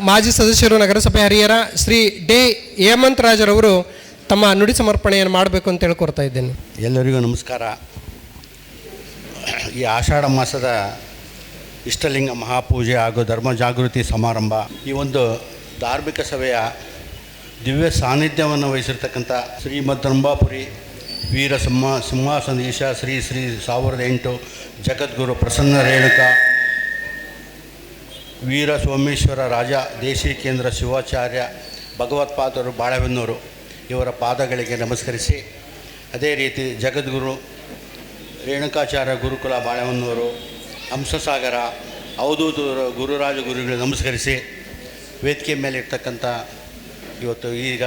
ಮಾಜಿ ಸದಸ್ಯರು ನಗರಸಭೆ ಹರಿಹರ ಶ್ರೀ ಡಿ ಹೇಮಂತ್ ರಾಜರವರು ತಮ್ಮ ನುಡಿ ಸಮರ್ಪಣೆಯನ್ನು ಮಾಡಬೇಕು ಅಂತ ಹೇಳ್ಕೊಡ್ತಾ ಇದ್ದೇನೆ. ಎಲ್ಲರಿಗೂ ನಮಸ್ಕಾರ. ಈ ಆಷಾಢ ಮಾಸದ ಇಷ್ಟಲಿಂಗ ಮಹಾಪೂಜೆ ಹಾಗೂ ಧರ್ಮ ಜಾಗೃತಿ ಸಮಾರಂಭ ಈ ಒಂದು ಧಾರ್ಮಿಕ ಸಭೆಯ ದಿವ್ಯ ಸಾನ್ನಿಧ್ಯವನ್ನು ವಹಿಸಿರ್ತಕ್ಕಂಥ ಶ್ರೀ ರಂಭಾಪುರಿ ವೀರ ಸಿಂಹ ಸಿಂಹಾಸನೀಶ ಶ್ರೀ ಶ್ರೀ ಸಾವಿರದ ಎಂಟು ಜಗದ್ಗುರು ಪ್ರಸನ್ನ ರೇಣುಕಾ ವೀರ ಸೋಮೇಶ್ವರ ರಾಜ, ದೇಶೀ ಕೇಂದ್ರ ಶಿವಾಚಾರ್ಯ ಭಗವತ್ಪಾದರು ಬಾಳೆಬೆನ್ನೂರು ಇವರ ಪಾದಗಳಿಗೆ ನಮಸ್ಕರಿಸಿ. ಅದೇ ರೀತಿ ಜಗದ್ಗುರು ರೇಣುಕಾಚಾರ್ಯ ಗುರುಕುಲ ಬಾಳೆಹೊನ್ನೂರು, ಹಂಸಸಾಗರ ಅವಧೂತ ಗುರುರಾಜ ಗುರುಗಳಿಗೆ ನಮಸ್ಕರಿಸಿ. ವೇದಿಕೆ ಮೇಲೆ ಇರ್ತಕ್ಕಂಥ ಇವತ್ತು ಈಗ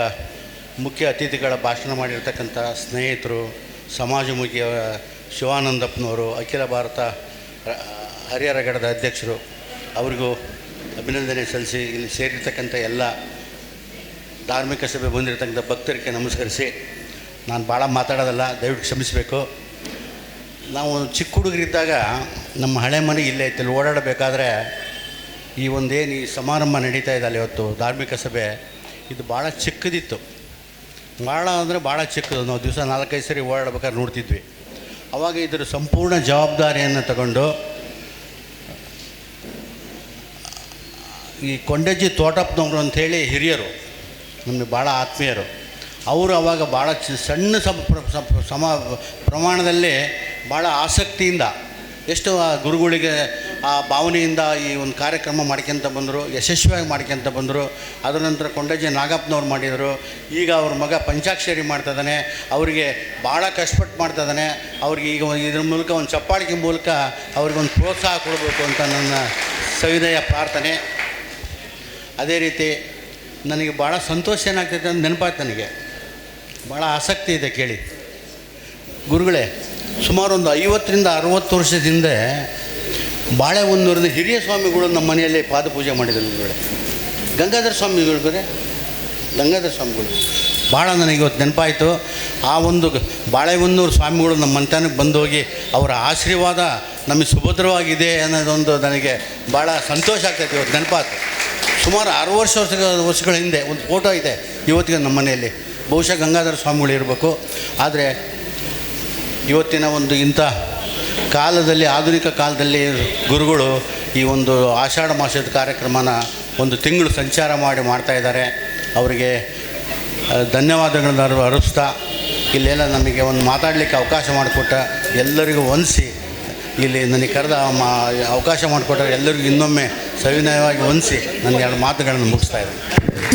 ಮುಖ್ಯ ಅತಿಥಿಗಳ ಭಾಷಣ ಮಾಡಿರ್ತಕ್ಕಂಥ ಸ್ನೇಹಿತರು ಸಮಾಜಮುಖಿ ಶಿವಾನಂದಪ್ಪನವರು, ಅಖಿಲ ಭಾರತ ಹರಿಹರಗಡದ ಅಧ್ಯಕ್ಷರು ಅವರಿಗೂ ಅಭಿನಂದನೆ ಸಲ್ಲಿಸಿ ಇಲ್ಲಿ ಸೇರಿರ್ತಕ್ಕಂಥ ಎಲ್ಲ ಧಾರ್ಮಿಕ ಸಭೆ ಬಂದಿರತಕ್ಕಂಥ ಭಕ್ತರಿಗೆ ನಮಸ್ಕರಿಸಿ ನಾನು ಭಾಳ ಮಾತಾಡೋದಲ್ಲ, ದಯವಿಟ್ಟು ಕ್ಷಮಿಸಬೇಕು. ನಾವು ಚಿಕ್ಕ ಹುಡುಗರಿದ್ದಾಗ ನಮ್ಮ ಹಳೆ ಮನೆ ಇಲ್ಲೇ ಐತೆ ಇಲ್ಲಿ ಓಡಾಡಬೇಕಾದ್ರೆ ಈ ಒಂದೇನು ಈ ಸಮಾರಂಭ ನಡೀತಾ ಇದೆ ಇವತ್ತು ಧಾರ್ಮಿಕ ಸಭೆ, ಇದು ಭಾಳ ಚಿಕ್ಕದಿತ್ತು. ಭಾಳ ಅಂದರೆ ಭಾಳ ಚಿಕ್ಕದು, ನಾವು ದಿವಸ ನಾಲ್ಕೈದು ಸರಿ ಓಡಾಡ್ಬೇಕಾದ್ರೆ ನೋಡ್ತಿದ್ವಿ. ಅವಾಗ ಇದರ ಸಂಪೂರ್ಣ ಜವಾಬ್ದಾರಿಯನ್ನು ತಗೊಂಡು ಈ ಕೊಂಡಜ್ಜಿ ತೋಟಪ್ಪನವರು ಅಂಥೇಳಿ ಹಿರಿಯರು, ನಮಗೆ ಭಾಳ ಆತ್ಮೀಯರು. ಅವರು ಅವಾಗ ಭಾಳ ಸಣ್ಣ ಸಮ ಪ್ರ- ಸಮ- ಸಮ ಪ್ರಮಾಣದಲ್ಲಿ ಭಾಳ ಆಸಕ್ತಿಯಿಂದ ಎಷ್ಟು ಆ ಗುರುಗಳಿಗೆ ಆ ಭಾವನೆಯಿಂದ ಈ ಒಂದು ಕಾರ್ಯಕ್ರಮ ಮಾಡ್ಕೊಂತ ಬಂದರು, ಯಶಸ್ವಿಯಾಗಿ ಮಾಡ್ಕೊಂತ ಬಂದರು. ಅದರ ನಂತರ ಕೊಂಡಜ್ಜಿ ನಾಗಪ್ಪನವ್ರು ಮಾಡಿದರು. ಈಗ ಅವ್ರ ಮಗ ಪಂಚಾಕ್ಷರಿ ಮಾಡ್ತಾಯಿದ್ದಾನೆ ಅವರಿಗೆ ಭಾಳ ಕಷ್ಟಪಟ್ಟು ಮಾಡ್ತಾಯಿದ್ದಾನೆ ಅವ್ರಿಗೆ ಈಗ ಇದ್ರ ಮೂಲಕ ಒಂದು ಚಪ್ಪಾಳಿಕೆ ಮೂಲಕ ಅವ್ರಿಗೆ ಒಂದು ಪ್ರೋತ್ಸಾಹ ಕೊಡಬೇಕು ಅಂತ ನನ್ನ ಸವಿದಯ ಪ್ರಾರ್ಥನೆ. ಅದೇ ರೀತಿ ನನಗೆ ಭಾಳ ಸಂತೋಷ ಏನಾಗ್ತೈತೆ ಅಂತ ನೆನಪಾಯ್ತು ನನಗೆ. ಭಾಳ ಆಸಕ್ತಿ ಇದೆ ಕೇಳಿ. ಗುರುಗಳೇ ಸುಮಾರು ಒಂದು ಐವತ್ತರಿಂದ ಅರುವತ್ತು ವರ್ಷದ ಹಿಂದೆ ಬಾಳೆಹೊನ್ನೂರಿನ ಹಿರಿಯ ಸ್ವಾಮಿಗಳು ನಮ್ಮ ಮನೆಯಲ್ಲಿ ಪಾದಪೂಜೆ ಮಾಡಿದರು ಗುರುಗಳೇ. ಗಂಗಾಧರ ಸ್ವಾಮಿಗಳು ಗಂಗಾಧರ ಸ್ವಾಮಿಗಳು. ಭಾಳ ನನಗೆ ಇವತ್ತು ನೆನಪಾಯಿತು. ಆ ಒಂದು ಬಾಳೆಹೊನ್ನೂರು ಸ್ವಾಮಿಗಳು ನಮ್ಮ ಮಂತಾನಕ್ಕೆ ಹೋಗಿ ಅವರ ಆಶೀರ್ವಾದ ನಮಗೆ ಸುಭದ್ರವಾಗಿದೆ ಅನ್ನೋದೊಂದು ನನಗೆ ಭಾಳ ಸಂತೋಷ ಆಗ್ತೈತೆ ಇವತ್ತು ನೆನಪಾತು ಸುಮಾರು ಆರು ವರ್ಷ ವರ್ಷಗಳ ವರ್ಷಗಳ ಹಿಂದೆ ಒಂದು ಫೋಟೋ ಇದೆ ಇವತ್ತಿಗೆ ನಮ್ಮ ಮನೆಯಲ್ಲಿ. ಬಹುಶಃ ಗಂಗಾಧರ ಸ್ವಾಮಿಗಳು ಇರಬೇಕು. ಆದರೆ ಇವತ್ತಿನ ಒಂದು ಇಂಥ ಕಾಲದಲ್ಲಿ, ಆಧುನಿಕ ಕಾಲದಲ್ಲಿ ಗುರುಗಳು ಈ ಒಂದು ಆಷಾಢ ಮಾಸದ ಕಾರ್ಯಕ್ರಮನ ಒಂದು ತಿಂಗಳು ಸಂಚಾರ ಮಾಡಿ ಮಾಡ್ತಾ ಇದ್ದಾರೆ. ಅವರಿಗೆ ಧನ್ಯವಾದಗಳನ್ನು ಅರ್- ಅರ್ಪಿಸ್ತಾ, ಇಲ್ಲೆಲ್ಲ ನಮಗೆ ಒಂದು ಮಾತಾಡಲಿಕ್ಕೆ ಅವಕಾಶ ಮಾಡಿಕೊಟ್ಟ ಎಲ್ಲರಿಗೂ ವಂದಿಸಿ. ಇಲ್ಲಿ ನನಗೆ ಕರೆದ ಮಾ ಅವಕಾಶ ಮಾಡಿಕೊಟ್ಟರೆ ಎಲ್ಲರಿಗೂ ಇನ್ನೊಮ್ಮೆ ಸವಿನಯವಾಗಿ ಹೊಂದಿಸಿ ನನ್ನ ಎರಡು ಮಾತುಗಳನ್ನು ಮುಗಿಸ್ತಾ ಇದ್ದೀನಿ.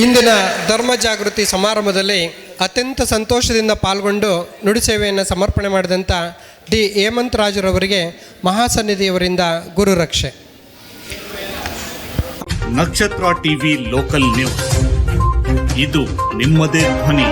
ಇಂದಿನ ಧರ್ಮ ಜಾಗೃತಿ ಸಮಾರಂಭದಲ್ಲಿ ಅತ್ಯಂತ ಸಂತೋಷದಿಂದ ಪಾಲ್ಗೊಂಡು ನುಡಿ ಸೇವೆಯನ್ನು ಸಮರ್ಪಣೆ ಮಾಡಿದಂಥ ಡಿ ಹೇಮಂತ್ ರಾಜರವರಿಗೆ ಮಹಾಸನ್ನಿಧಿಯವರಿಂದ ಗುರು ರಕ್ಷೆ. ನಕ್ಷತ್ರ ಟಿವಿ ಲೋಕಲ್ ನ್ಯೂಸ್. ಇದು ನಿಮ್ಮದೇ ಧ್ವನಿ.